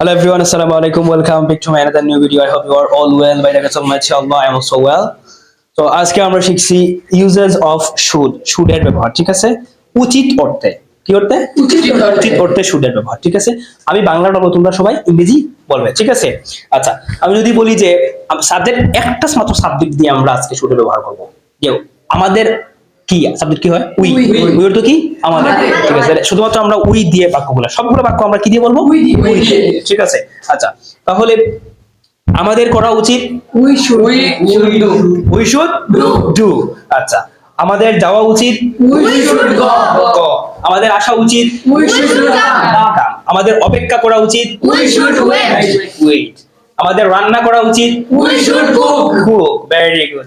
Hello everyone, assalamu alaikum. Welcome back to my another new video. I hope you are all well. By the grace of Almighty Allah, I am also well. তো আজকে আমরা শিখছি uses of should শুডের ব্যবহার ঠিক আছে উচিত অর্থে কি অর্থে উচিত অর্থে শুডের ব্যবহার ঠিক আছে আমি বাংলা বলব তোমরা সবাই ইংরেজি বলবে ঠিক আছে আচ্ছা আমি যদি বলি যে সাবজেক্ট একটা মাত্র সাবজেক্ট দিয়ে আমরা আজকে শুডের ব্যবহার করব যে আমাদের কি? সাবজেক্ট কি হয়? উই। উই অর্থ কি? আমাদের। ঠিক আছে শুধুমাত্র আমরা উই দিয়ে বাক্যগুলো সবগুলো বাক্য আমরা কি দিয়ে বলব? We দিয়ে। ঠিক আছে আচ্ছা তাহলে আমাদের করা উচিত should do. We should do. আচ্ছা আমাদের যাওয়া উচিত। আমাদের আসা উচিত। আমাদের অপেক্ষা করা উচিত আমাদের রান্না করা উচিত very good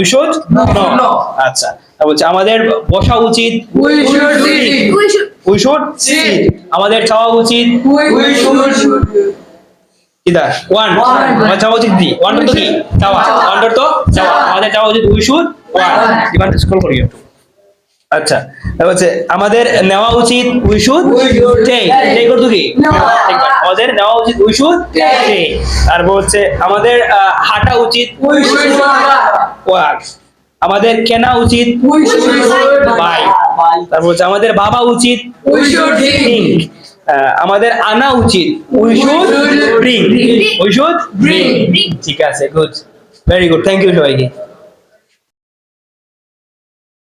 we should. No. আচ্ছা। বলছে আমাদের বসা উচিত। উই শুড আমাদের চাওয়া উচিত. ওয়ান. আমার চাওয়া উচিত দি। ওয়ান তো কি? চাওয়া। চাওয়া। ওয়ান তো? চাওয়া। চাওয়া। আমাদের চাওয়া উচিত we should one One. Scroll করি একটু। আচ্ছা তারপর হচ্ছে আমাদের নেওয়া উচিত উই শুড টেক টেক করতে কি? নেওয়া। আমাদের নেওয়া উচিত উই শুড টেক তারপর হচ্ছে আমাদের আহ, হাঁটা উচিত ওয়াক। আমাদের কেনা উচিত বাই। তারপর হচ্ছে আমাদের বাবা উচিত. আহ, আমাদের আনা উচিত we should bring. We should. ঠিক আছে good very good thank you সবাইকে।